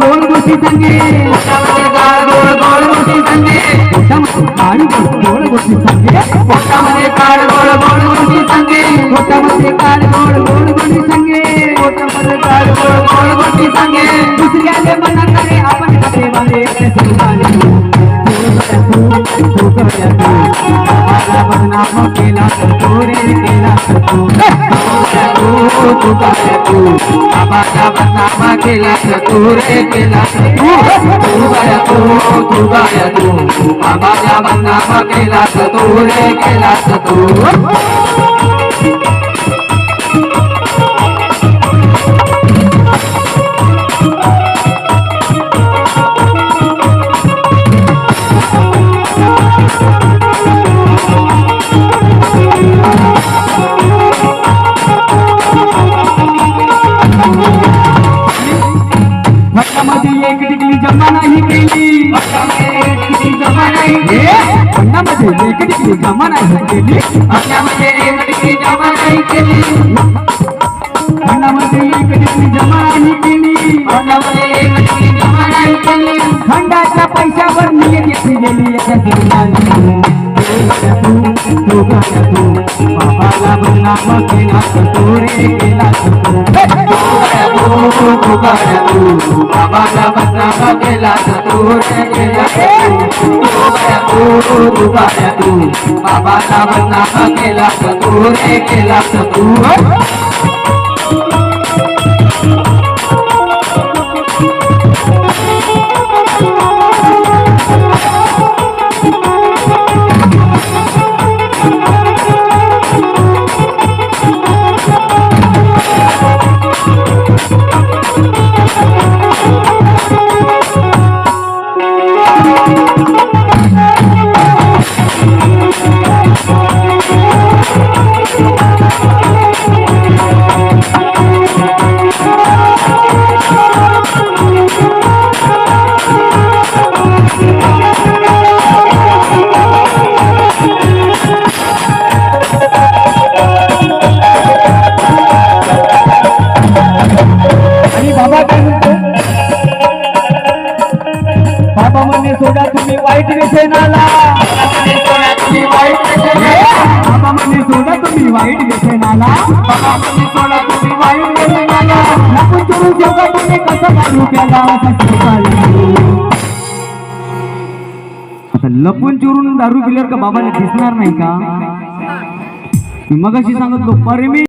கோல் கோல் குசி தங்கே கோல் கோல் குசி தங்கே காடு கோல் குசி தங்கே காடு கோல் கோல் குசி தங்கே காடு கோல் கோல் बदनाम केला तर केला तू तू तू तू बाबाचा बदनामा केला तर केला तू तू काय तू तू काय तू बाबाचा बदनामा केला तर केला तू भक्तामध्ये एक डिग्री जमा नाही केली. जमा नाही ए, भक्तामध्ये एक डिग्री जमा नाही केली. आपल्यामध्ये एक डिग्री जमा नाही केली. खंडामध्ये एक डिग्री जमा नाही केली. आपल्यामध्ये एक डिग्री जमा नाही केली. खंडाच्या पैशावर नियत येथे गेली. याच्या बाबाला तू रे केला तू रे केला तू तू काय तू तू काय तू बाबाचा बदनामा केला तर तू रे केला तर तू बाबा काय म्हणतो बाबा म्हणे सोडा तुम्ही वाईट व्यसनाला. बाबा म्हणे सोडा तुम्ही वाईट व्यसनाला. बाबा सोडा तुम्ही वाईट व्यसनाला. लपून चोरून जेव्हा तुम्ही कसं त्याला आता लपून चोरून दारू पिल्यावर का बाबाला दिसणार नाही का? मग अशी सांगत परमी मी